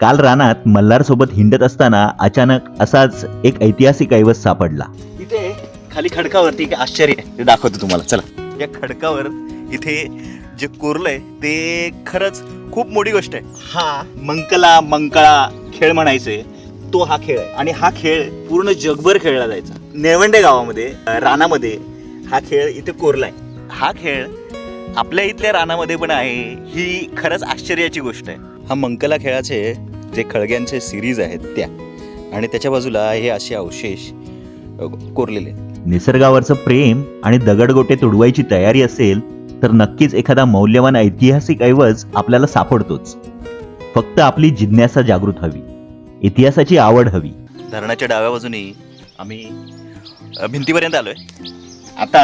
काल रानात मल्हारसोबत हिंडत असताना अचानक असाच एक ऐतिहासिक ऐवज सापडला. इथे खाली खडकावरती एक आश्चर्य आहे. ते दाखवतो तुम्हाला. चला. या खडकावर इथे जे कोरलंय ते खरंच खूप मोठी गोष्ट आहे. हा मंकला मंकळा खेळ म्हणायचे तो हा खेळ आहे. आणि हा खेळ पूर्ण जगभर खेळला जायचा. नेवंडे गावामध्ये रानामध्ये हा खेळ इथे कोरलाय. हा खेळ आपल्या इथल्या रानामध्ये पण आहे. ही खरंच आश्चर्याची गोष्ट आहे. हा मंकला खेळाचे जे खळग्यांचे सिरीज आहेत त्या. आणि त्याच्या बाजूला हे असे अवशेष कोरलेले. निसर्गावरचं प्रेम आणि दगडगोटे तुडवायची तयारी असेल तर नक्कीच एखादा मौल्यवान ऐतिहासिक ऐवज आपल्याला सापडतोच. फक्त आपली जिज्ञासा जागृत हवी. इतिहासाची आवड हवी. धरणाच्या डाव्या बाजूने आम्ही भिंतीपर्यंत आलोय. आता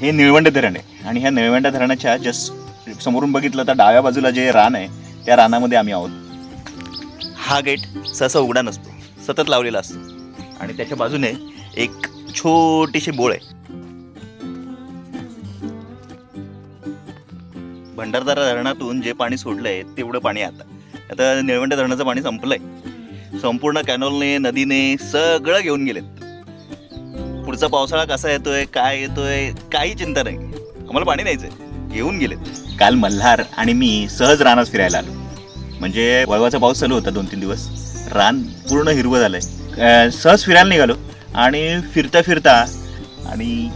हे निळवंडे धरण आहे. आणि ह्या निळवंडे धरणाच्या जस्ट समोरून बघितलं तर डाव्या बाजूला जे रान आहे त्या रानामध्ये आम्ही आहोत. हा गेट सहसा उघडा नसतो सतत लावलेला असतो. आणि त्याच्या बाजूने एक छोटीशी बोळ आहे. भंडारदारा धरणातून जे पाणी सोडलंय तेवढं पाणी आता. आता निळवंडे धरणाचं पाणी संपलंय. संपूर्ण कॅनॉलने नदीने सगळं घेऊन गेलेत. पुढचा पावसाळा कसा येतोय काय येतोय काही चिंता नाही. आम्हाला पाणी न्यायचंय. घेऊन गेलेत. काल मल्हार आणि मी सहज रानात फिरायला आलो. म्हणजे वळवाचा पाऊस चालू होता दोन तीन दिवस. रान पूर्ण हिरवं झालंय. सहज फिरायला निघालो आणि फिरता फिरता आणि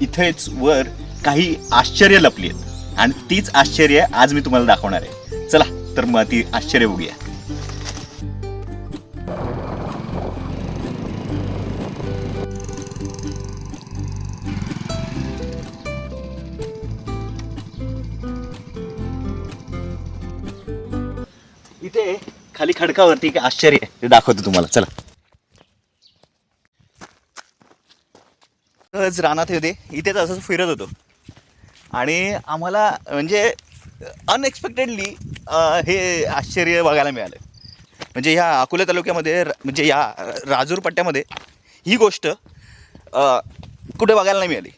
इथेच वर काही आश्चर्य लपली आहेत. आणि तीच आश्चर्य आज मी तुम्हाला दाखवणार आहे. चला तर मग ती आश्चर्य बघूया. तिथे खाली खडकावरती एक आश्चर्य आहे. ते दाखवतो तुम्हाला. चला. सहज रानात होते इथेच असंच फिरत होतो. आणि आम्हाला म्हणजे अनएक्सपेक्टेडली हे आश्चर्य बघायला मिळालं. म्हणजे ह्या अकोला तालुक्यामध्ये र- म्हणजे या राजूर पट्ट्यामध्ये ही गोष्ट कुठे बघायला नाही मिळाली.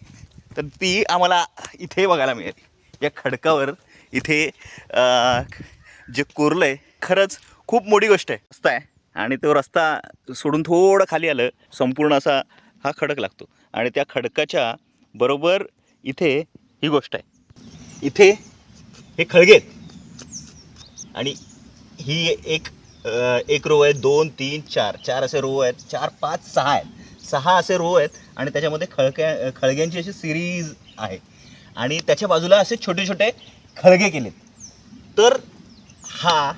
तर ती आम्हाला इथे बघायला मिळाली. या खडकावर इथे जे कोरलं आहे खरंच खूप मोठी गोष्ट आहे. रस्ता आहे. आणि तो रस्ता सोडून थोडं खाली आलं संपूर्ण असा हा खडक लागतो. आणि त्या खडकाच्या बरोबर इथे ही गोष्ट आहे. इथे हे खळगे आहेत. आणि ही एक एक रो आहे दोन तीन चार. चार असे रो आहेत. चार पाच सहा आहेत. सहा असे रो आहेत आणि त्याच्यामध्ये खळक्या खळग्यांची अशी सिरीज आहे. आणि त्याच्या बाजूला असे छोटे छोटे खळगे केलेत. तर हा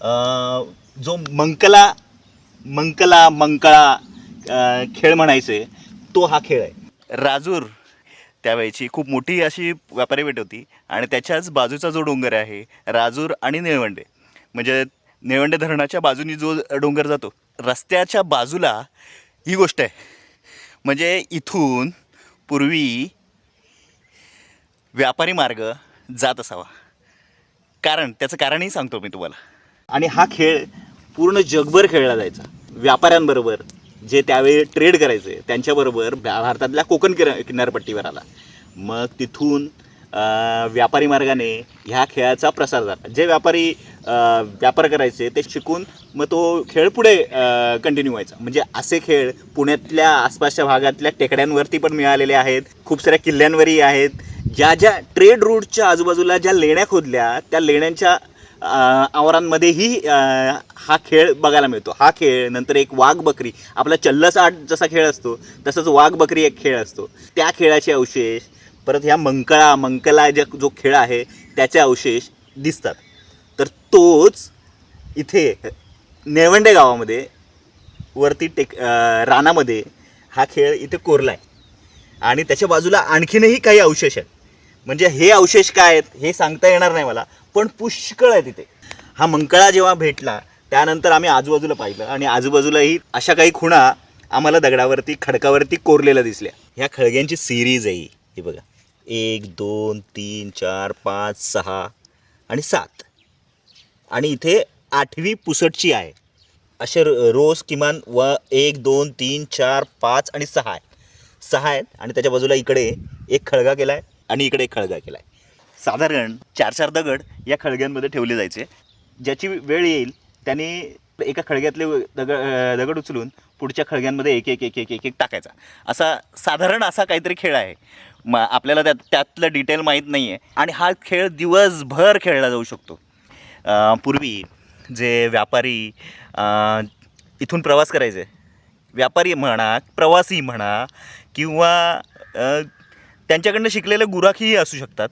जो मंकला मंकला मंकळा खेळ म्हणायचे तो हा खेळ आहे. राजूर त्यावेळची खूप मोठी अशी व्यापारी भेट होती आणि त्याच्याच बाजूचा जो डोंगर आहे राजूर आणि निळवंडे. म्हणजे निळवंडे धरणाच्या बाजूनी जो डोंगर जातो रस्त्याच्या बाजूला ही गोष्ट आहे. म्हणजे इथून पूर्वी व्यापारी मार्ग जात असावा. कारण त्याचं कारणही सांगतो मी तुम्हाला. आणि हा खेळ पूर्ण जगभर खेळला जायचा. व्यापाऱ्यांबरोबर जे त्यावेळी ट्रेड करायचे त्यांच्याबरोबर भारतातल्या कोकण किर किनारपट्टीवर आला. मग तिथून व्यापारी मार्गाने ह्या खेळाचा प्रसार झाला. जे व्यापारी व्यापार करायचे ते शिकून मग तो खेळ पुढे कंटिन्यू व्हायचा. म्हणजे असे खेळ पुण्यातल्या आसपासच्या भागातल्या टेकड्यांवरती पण मिळालेले आहेत. खूप साऱ्या किल्ल्यांवरही आहेत. ज्या ज्या ट्रेड रूटच्या आजूबाजूला ज्या लेण्या खोदल्या त्या लेण्यांच्या आवारांमध्येही हा खेळ बघायला मिळतो. हा खेळ नंतर एक वाघ बकरी आपला चल्लस आठ जसा खेळ असतो तसंच वाघ बकरी एक खेळ असतो. त्या खेळाचे अवशेष परत ह्या मंकळा मंकला ज्या जो खेळ आहे त्याचे अवशेष दिसतात. तर तोच इथे नेवंडे गावामध्ये वरती टेक रानामध्ये हा खेळ इथे कोरला आहे आणि त्याच्या बाजूला आणखीनही काही अवशेष आहेत. म्हणजे हे अवशेष काय आहेत हे सांगता येणार नाही मला. पण पुष्कळ आहे तिथे. हा मंकळा जेव्हा भेटला त्यानंतर आम्ही आजूबाजूला पाहिलं आणि आजूबाजूलाही अशा काही खुणा आम्हाला दगडावरती खडकावरती कोरलेल्या दिसल्या. ह्या खळग्यांची सिरीज आहे ही. हे बघा. एक दोन तीन चार पाच सहा आणि सात. आणि इथे आठवी पुसटची आहे. असे रो- रोज किमान व एक दोन तीन चार पाच आणि सहा आहे. सहा आहेत आणि त्याच्या बाजूला इकडे एक खळगा केला आहे आणि इकडे एक खळगा केला आहे साधारण चार चार दगड या खळग्यांमध्ये ठेवले जायचे. ज्याची वेळ येईल त्यांनी एका खळग्यातले दगड दगड उचलून पुढच्या खळग्यांमध्ये एक एक एक एक एक एक टाकायचा. असा साधारण असा काहीतरी खेळ आहे. म आपल्याला त्यात त्यातलं डिटेल माहीत नाही आहे आणि हा खेळ दिवसभर खेळला जाऊ शकतो. पूर्वी जे व्यापारी इथून प्रवास करायचे व्यापारी म्हणा प्रवासी म्हणा किंवा त्यांच्याकडनं शिकलेले गुराखीही असू शकतात.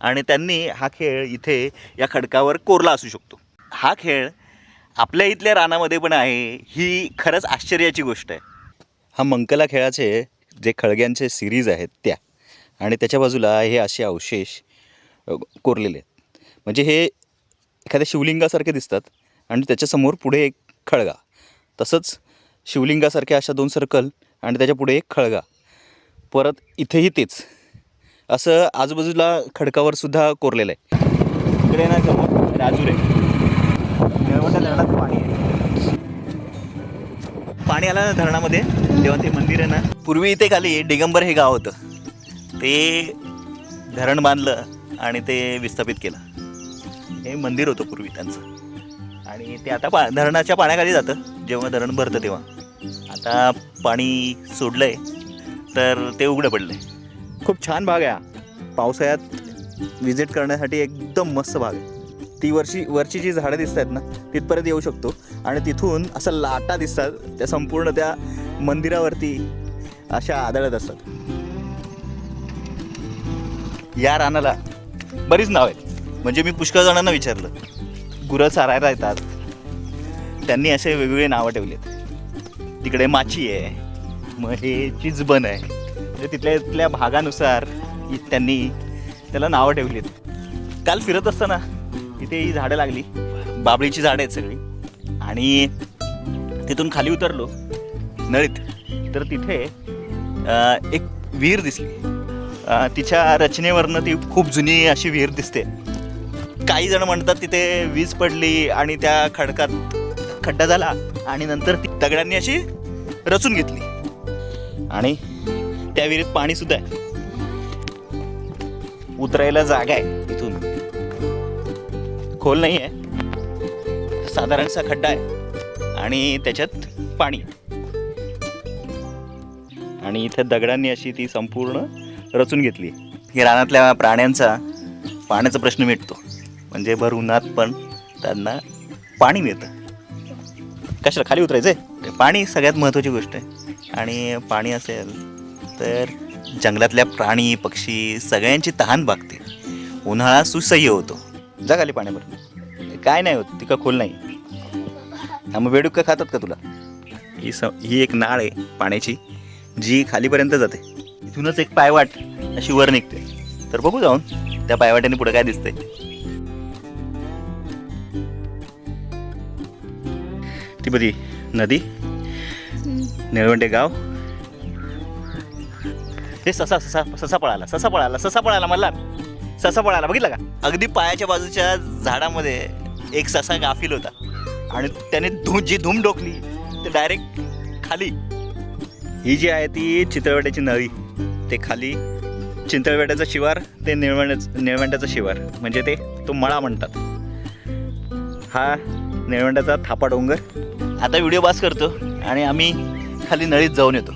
आणि त्यांनी हा खेळ इथे या खडकावर कोरला असू शकतो. हा खेळ आपल्या इथल्या रानामध्ये पण आहे ही खरंच आश्चर्याची गोष्ट आहे. हा मंकला खेळाचे जे खळग्यांचे सिरीज आहेत त्या आणि त्याच्या बाजूला हे असे अवशेष कोरलेले आहेत. म्हणजे हे एखाद्या शिवलिंगासारखे दिसतात आणि त्याच्यासमोर पुढे एक खळगा. तसंच शिवलिंगासारख्या अशा दोन सर्कल आणि त्याच्या पुढे एक खळगा. परत इथेही तेच. असं आजूबाजूला खडकावर सुद्धा कोरलेलं आहे. इकडे ना समोर राजूर आहे निळवंडा धरणात पाणी आहे. पाणी आलं ना धरणामध्ये तेव्हा ते मंदिर आहे ना. पूर्वी इथे खाली डिगंबर हे गाव होतं. ते धरण बांधलं आणि ते विस्थापित केलं. हे मंदिर होतं पूर्वी त्यांचं. आणि ते आता पा धरणाच्या पाण्याखाली जातं. जेव्हा धरण भरतं तेव्हा. आता पाणी सोडलं आहे तर ते उघडं पडलं आहे खूप छान भाग आहे हा. पावसाळ्यात विजिट करण्यासाठी एकदम मस्त भाग आहे. ती वर्षी वरची जी झाडं दिसत आहेत ना तिथपर्यंत येऊ शकतो. आणि तिथून असं लाटा दिसतात त्या संपूर्ण त्या मंदिरावरती अशा आदळत असतात. या रानाला बरीच नाव आहेत. म्हणजे मी पुष्कळ जणांना विचारलं. गुरं चारायला येतात. त्यांनी असे वेगवेगळे नावं ठेवलेत तिकडे माची आहे मग हे चिजबन आहे. म्हणजे तिथल्या तिथल्या भागानुसार त्यांनी त्याला नावं ठेवली काल फिरत असताना तिथे ही झाडं लागली. बाबळीची झाडं आहेत सगळी. आणि तिथून खाली उतरलो नळीत. तर तिथे एक विहीर दिसली. तिच्या रचनेवरनं ती खूप जुनी अशी विहीर दिसते. काही जण म्हणतात तिथे वीज पडली आणि त्या खडकात खड्डा झाला आणि नंतर ती दगडांनी अशी रचून घेतली. आणि त्या विहिरीत पाणी सुद्धा आहे. उतरायला जागा आहे इथून. खोल नाही आहे. साधारणसा खड्डा आहे. आणि त्याच्यात पाणी. आणि इथे दगडांनी अशी ती संपूर्ण रचून घेतली. ही रानातल्या प्राण्यांचा पाण्याचा प्रश्न मिटतो. म्हणजे भर उन्हात पण त्यांना पाणी मिळतं. कशाला? खाली उतरायचं आहे पाणी सगळ्यात महत्त्वाची गोष्ट आहे. आणि पाणी असेल तर जंगलातल्या प्राणी पक्षी सगळ्यांची तहान भागते. उन्हाळा सुसह्य होतो. जा खाली पाण्यावर. काय नाही होत तिका खोल नाही. हा मग बेडूक खातात का तुला? ही स ही एक नाळ आहे पाण्याची जी खालीपर्यंत जाते. इथूनच एक पायवाट अशी वर निघते. तर बघू जाऊन त्या पायवाट्याने पुढे काय दिसतंय. ती बधी नदी निळवंडे गाव ते ससा ससा ससा पळाला ससा पळाला ससा पळाला मला ससा पळाला बघितला का? अगदी पायाच्या बाजूच्या झाडामध्ये एक ससा गाफील होता. आणि त्याने धू जी धूम डोकली ते डायरेक्ट खाली. ही जी आहे ती चितळवाड्याची नळी. ते खाली चिंतळवेड्याचा शिवार ते निळवंड्याचं निळवंड्याचा शिवार. म्हणजे ते तो मळा म्हणतात. हा निळवंड्याचा थापा डोंगर. आता व्हिडिओ पास करतो आणि आम्ही खाली नळीत जाऊन येतो.